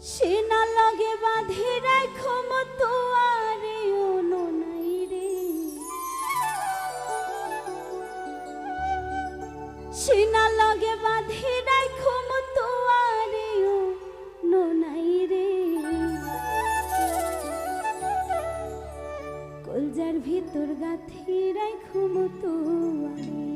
সেনা লগে লাগে বাঁধে রাখো মতো আরে ওনো নাই রে। সে না লাগে বাঁধে রাখো মতো আরে ওনো নাই রে। কলজার ভিতর গাথি রাখো মতো আরে